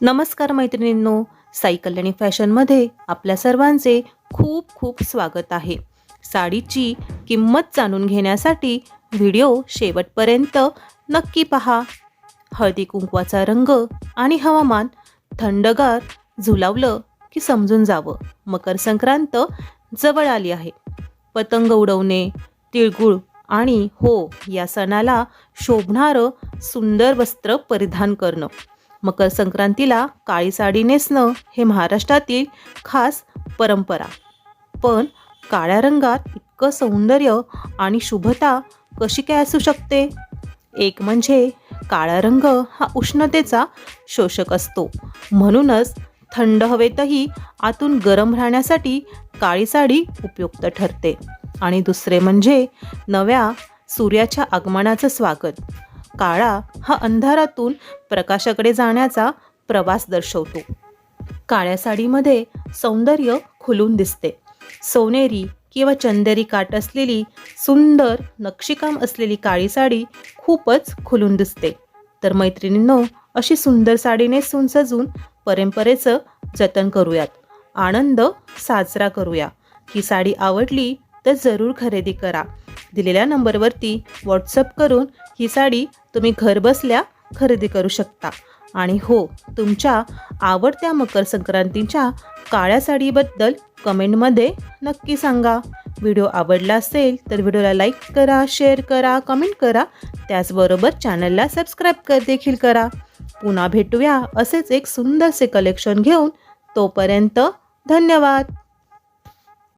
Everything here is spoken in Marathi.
नमस्कार मैत्रिणींनो साई कल्याणी फॅशनमध्ये आपल्या सर्वांचे खूप खूप स्वागत आहे. साडीची किंमत जाणून घेण्यासाठी व्हिडिओ शेवटपर्यंत नक्की पहा. हळदी कुंकवाचा रंग आणि हवामान थंडगार झुलावलं की समजून जावं. मकर संक्रांत जवळ आली आहे. पतंग उडवणे तिळगुळ आणि हो या सणाला शोभणारं सुंदर वस्त्र परिधान करणं. मकर संक्रांतीला काळी साडी नेसणं हे महाराष्ट्रातील खास परंपरा. पण काळ्या रंगात इतकं सौंदर्य आणि शुभता कशी काय असू शकते? एक म्हणजे काळा रंग हा उष्णतेचा शोषक असतो. म्हणूनच थंड हवेतही आतून गरम राहण्यासाठी काळी साडी उपयुक्त ठरते. आणि दुसरे म्हणजे नव्या सूर्याच्या आगमनाचं स्वागत. काळा हा अंधारातून प्रकाशाकडे जाण्याचा प्रवास दर्शवतो. काळ्या साडीमध्ये सौंदर्य खुलून दिसते. सोनेरी किंवा चंदेरी काट असलेली सुंदर नक्षीकाम असलेली काळी साडी खूपच खुलून दिसते. तर मैत्रिणींनो अशी सुंदर साडी नेसून सजून परंपरेचं जतन करूयात. आनंद साजरा करूया. ही साडी आवडली तर जरूर खरेदी करा. दिलेल्या नंबरवरती व्हॉट्सअप करून ही साडी तुम्ही घरबसल्या खरेदी करू शकता. आणि हो तुमच्या आवडत्या मकर संक्रांतीच्या काळ्या साडीबद्दल कमेंटमध्ये नक्की सांगा. व्हिडिओ आवडला असेल तर व्हिडिओला लाईक करा शेअर करा कमेंट करा. त्याचबरोबर चॅनलला सबस्क्राईब कर देखील करा. पुन्हा भेटूया असेच एक सुंदरसे कलेक्शन घेऊन. तोपर्यंत धन्यवाद.